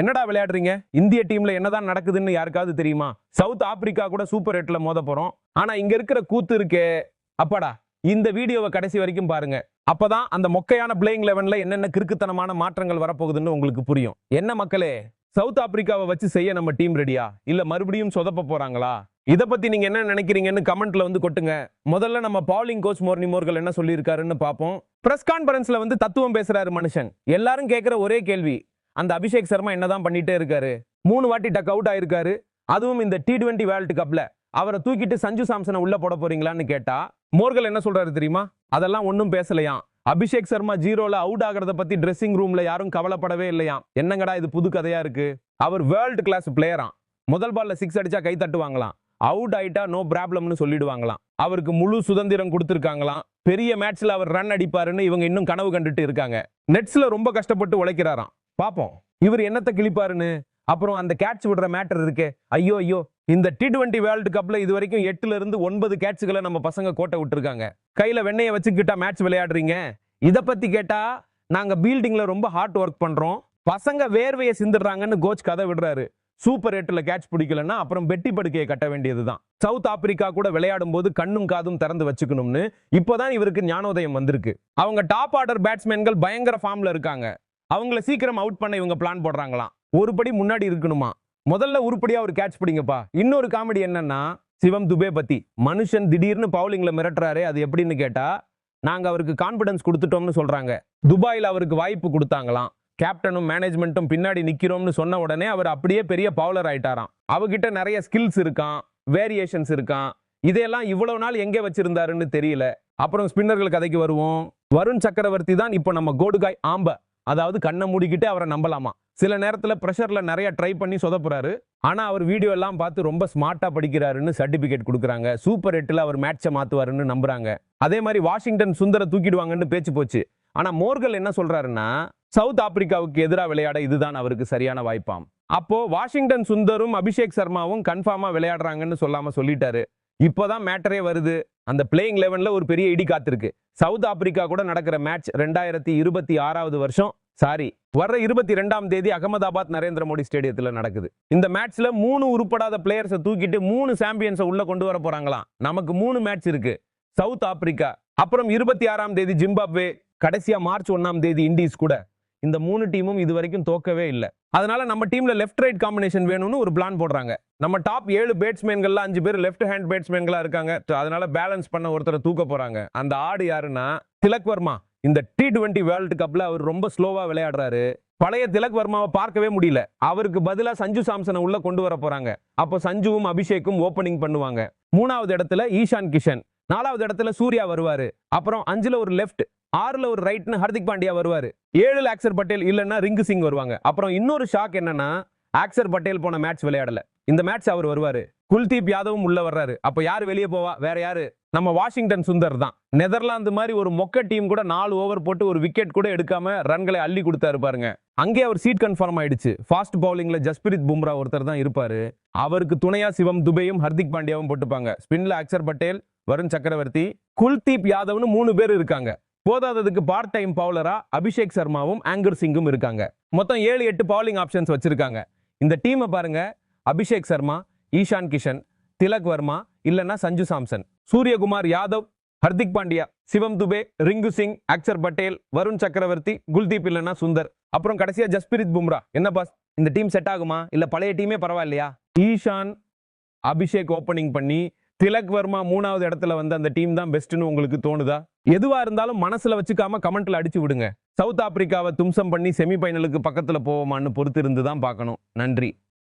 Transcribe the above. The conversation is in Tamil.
என்னடா விளையாடுறீங்க? இந்திய டீம்ல என்னதான் நடக்குதுன்னு யாருக்காவது தெரியுமா? சவுத் ஆப்பிரிக்கா கூட சூப்பர் எட்ல மோத போறோம். ஆனா இங்க இருக்கிற கூத்து இருக்கே. அப்பாடா இந்த வீடியோவை கடைசி வரைக்கும் பாருங்க. அப்பதான் அந்த மொக்கையான பிளேயிங் லெவன்ல என்னென்ன கிறுக்குத்தனமான மாற்றங்கள் வரப்போகுதுன்னு உங்களுக்கு புரியும். என்ன மக்களே சவுத் ஆப்பிரிக்காவை வச்சு செய்ய நம்ம டீம் ரெடியா இல்ல மறுபடியும் சொதப்ப போறாங்களா? இத பத்தி நீங்க என்ன நினைக்கிறீங்கன்னு கமெண்ட்ல வந்து கொட்டுங்க. முதல்ல நம்ம பாலிங் கோச் மோர்னி மோர்கள் என்ன சொல்லியிருக்காருன்னு பார்ப்போம். பிரஸ் கான்பரன்ஸ்ல வந்து தத்துவம் பேசுறாரு மனுஷன். எல்லாரும் கேட்கிற ஒரே கேள்வி அந்த அபிஷேக் சர்மா என்னதான் பண்ணிட்டே இருக்காரு? மூணு வாட்டி டக் அவுட் ஆயிருக்காரு. அதுவும் இந்த டி டுவெண்ட்டி வேர்ல்டு கப்ல அவரை தூக்கிட்டு சஞ்சு சாம்சனை உள்ள போட போறீங்களான்னு கேட்டா மோர்கள் என்ன சொல்றாரு தெரியுமா? அதெல்லாம் ஒன்றும் பேசலையாம் அபிஷேக் சர்மா ஜீரோல அவுட் ஆகிறத பத்தி ட்ரெஸ்ஸிங் ரூம்ல யாரும் கவலைப்படவே இல்லையாம் என்னங்கடா இது புது கதையா இருக்கு? அவர் வேர்ல்டு கிளாஸ் பிளேயராம் முதல் பால்ல சிக்ஸ் அடிச்சா கை தட்டுவாங்களாம். அவுட் ஆயிட்டா நோ ப்ராப்ளம்னு சொல்லிடுவாங்களாம். அவருக்கு முழு சுதந்திரம் கொடுத்துருக்காங்களாம். பெரிய மேட்ச்ல அவர் ரன் அடிப்பாருன்னு இவங்க இன்னும் கனவு கண்டுட்டு இருக்காங்க. நெட்ஸ்ல ரொம்ப கஷ்டப்பட்டு உழைக்கிறாராம். பார்ப்போம் இவர் என்னத்தை கிழிப்பாருன்னு? அப்புறம் அந்த கேட்ச் விடுற மேட்டர் இருக்கே. ஐயோ ஐயோ இந்த டி டுவெண்ட்டி வேர்ல்டு கப்பில் இது வரைக்கும் எட்டுல இருந்து ஒன்பது கேட்ச்களை நம்ம பசங்க கோட்டை விட்டுருக்காங்க. கையில வெண்ணையை வச்சுக்கிட்டா மேட்ச் விளையாடுறீங்க? இதை பத்தி கேட்டா நாங்க பீல்டிங்ல ரொம்ப ஹார்ட் ஒர்க் பண்றோம். பசங்க வேர்வையை சிந்துடுறாங்கன்னு கோச் கதை விடுறாரு. சூப்பர் எட்டில் கேட்ச் பிடிக்கலன்னா அப்புறம் பெட்டி படுக்கையை கட்ட வேண்டியது தான் சவுத் ஆப்பிரிக்கா கூட விளையாடும் போது கண்ணும் காதும் திறந்து வச்சுக்கணும்னு இப்போதான் இவருக்கு ஞானோதயம் வந்திருக்கு. அவங்க டாப் ஆர்டர் பேட்ஸ்மேன்கள் பயங்கர ஃபார்ம்ல இருக்காங்க. அவங்கள சீக்கிரம் அவுட் பண்ண இவங்க பிளான் போடுறாங்களாம். ஒரு படி முன்னாடி இருக்கணுமா? முதல்ல உருப்படியா ஒரு கேட்ச் பிடிங்கப்பா. இன்னொரு காமெடி என்னன்னா சிவம் துபே பத்தி. மனுஷன் திடீர்னு பவுலிங்ல மிரட்டுறாரு அது எப்படின்னு கேட்டா நாங்க அவருக்கு கான்பிடன்ஸ் கொடுத்துட்டோம்னு சொல்றாங்க. துபாயில் அவருக்கு வாய்ப்பு கொடுத்தாங்களாம். கேப்டனும் மேனேஜ்மெண்ட்டும் பின்னாடி நிக்கிறோம்னு சொன்ன உடனே அவர் அப்படியே பெரிய பவுலர் ஆயிட்டாராம். அவகிட்ட நிறைய ஸ்கில்ஸ் இருக்கான் வேரியேஷன்ஸ் இருக்கான் இதையெல்லாம் இவ்வளவு நாள் எங்கே வச்சிருந்தாருன்னு தெரியல. அப்புறம் ஸ்பின்னர்கள் கதைக்கு வருவோம். வருண் சக்கரவர்த்தி தான் இப்போ நம்ம கோடுகாய் ஆம்ப. அதாவது கண்ணை மூடிக்கிட்டு அவரை நம்பலாமா? சில நேரத்தில் ப்ரெஷரில் நிறைய ட்ரை பண்ணி சொதப்புறாரு ஆனால் அவர் வீடியோ எல்லாம் பார்த்து ரொம்ப ஸ்மார்ட்டாக படிக்கிறாருன்னு சர்டிஃபிகேட் கொடுக்குறாங்க. சூப்பர் எட்டில் அவர் மேட்சை மாத்துவாருன்னு நம்புறாங்க. அதே மாதிரி வாஷிங்டன் சுந்தர தூக்கிடுவாங்கன்னு பேச்சு போச்சு. ஆனால் மோர்கல் என்ன சொல்கிறாருன்னா சவுத் ஆப்பிரிக்காவுக்கு எதிராக விளையாட இதுதான் அவருக்கு சரியான வாய்ப்பாம். அப்போ வாஷிங்டன் சுந்தரும் அபிஷேக் சர்மாவும் கன்ஃபார்மாக விளையாடுறாங்கன்னு சொல்லாமல் சொல்லிட்டாரு. இப்போதான் மேட்டரே வருது. அந்த பிளேயிங் லெவனில் ஒரு பெரிய இடி காத்திருக்கு. சவுத் ஆப்பிரிக்கா கூட நடக்கிற மேட்ச் ரெண்டாயிரத்தி இருபத்தி ஆறாவது வருஷம். சாரி வர்ற இருபத்தி ரெண்டாம் தேதி அகமதாபாத் நரேந்திர மோடி ஸ்டேடியத்தில் நடக்குது. இந்த மேட்ச்ல மூணு உருப்படாத பிளேயர்ஸை தூக்கிட்டு மூணு சாம்பியன்ஸை உள்ள கொண்டு வர போறாங்களாம். நமக்கு மூணு மேட்ச் இருக்கு. சவுத் ஆப்பிரிக்கா அப்புறம் இருபத்தி ஆறாம் தேதி ஜிம்பாப்வே கடைசியா மார்ச் ஒன்னாம் தேதி இண்டீஸ் கூட. இந்த மூணு டீமும் இது வரைக்கும் தோக்கவே இல்லை. அதனால நம்ம டீம்ல லெஃப்ட் ரைட் காம்பினேஷன் வேணும்னு ஒரு பிளான் போடுறாங்க. நம்ம டாப் ஏழு பேட்ஸ்மேன்கள்லாம் அஞ்சு பேர் லெஃப்ட் ஹேண்ட் பேட்ஸ்மேன்களா இருக்காங்க. அதனால பேலன்ஸ் பண்ண ஒருத்தரை தூக்க போறாங்க. அந்த ஆடு யாருன்னா திலக் வர்மா. இந்த டி டுவெண்ட்டி வேர்ல்டு கப்ல அவர் ரொம்ப ஸ்லோவா விளையாடுறாரு. பழைய திலக் வர்மாவை பார்க்கவே முடியல. அவருக்கு பதிலா சஞ்சு சாம்சனை உள்ள கொண்டு வர போறாங்க. அப்போ சஞ்சுவும் அபிஷேக்கும் ஓப்பனிங் பண்ணுவாங்க. மூணாவது இடத்துல ஈஷான் கிஷன். நாலாவது இடத்துல சூர்யா வருவாரு. அப்புறம் அஞ்சுல ஒரு லெஃப்ட் ஆறுல ஒரு ரைட்னு ஹர்திக் பாண்டியா வருவாரு. ஏழுல ஆக்சர் பட்டேல் இல்லைன்னா ரிங்கு சிங் வருவாங்க. அப்புறம் இன்னொரு ஷாக் என்னன்னா ஆக்சர் பட்டேல் போன மேட்ச் விளையாடல. இந்த மேட்ச் அவர் வருவாரு. குல்தீப் யாதவும் உள்ள வர்றாரு. அப்ப யார் வெளியே போவா? வேற யாரு? நம்ம வாஷிங்டன் சுந்தர் தான். நெதர்லாந்து மாதிரி ஒரு மொக்க டீம் கூட நாலு ஓவர் போட்டு ஒரு விக்கெட் கூட எடுக்காம ரன்களை அள்ளி கொடுத்தாரு பாருங்க. அங்கே அவர் சீட் கன்ஃபார்ம் ஆயிடுச்சு. ஃபாஸ்ட் பவுலிங்ல ஜஸ்பிரித் பும்ரா ஒருத்தர் தான் இருப்பாரு. அவருக்கு துணையா சிவம் துபையும் ஹர்திக் பாண்டியாவும் போட்டுப்பாங்க. ஸ்பின்ல அக்சர் பட்டேல் வருண் சக்கரவர்த்தி குல்தீப் யாதவ்னு மூணு பேர் இருக்காங்க. போதாததுக்கு பார்ட் டைம் பவுலரா அபிஷேக் சர்மாவும் ஆங்கர் சிங்கும் இருக்காங்க. மொத்தம் ஏழு எட்டு பவுலிங் ஆப்ஷன்ஸ் வச்சிருக்காங்க. இந்த டீமை பாருங்க. அபிஷேக் சர்மா ஈஷான் கிஷன் திலக் வர்மா இல்லைன்னா சஞ்சு சாம்சன். சூரியகுமார் யாதவ் ஹர்திக் பாண்டியா சிவம் துபே ரிங்கு சிங் அக்சர் பட்டேல் வருண் சக்கரவர்த்தி குல்தீப் இல்லைன்னா சுந்தர். அப்புறம் கடைசியா ஜஸ்பிரித் பும்ரா. என்ன பாஸ் இந்த டீம் செட் ஆகுமா? இல்ல பழைய டீமே பரவாயில்லையா? ஈஷான் அபிஷேக் ஓப்பனிங் பண்ணி திலக் வர்மா மூணாவது இடத்துல வந்து அந்த டீம் தான் பெஸ்ட்னு உங்களுக்கு தோணுதா? எதுவா இருந்தாலும் மனசுல வச்சுக்காம கமெண்ட்ல அடிச்சு விடுங்க. சவுத் ஆப்பிரிக்காவை தும்சம் பண்ணி செமிஃபைனலுக்கு பக்கத்துல போவோமான்னு பொறுத்து இருந்து தான் பார்க்கணும். நன்றி.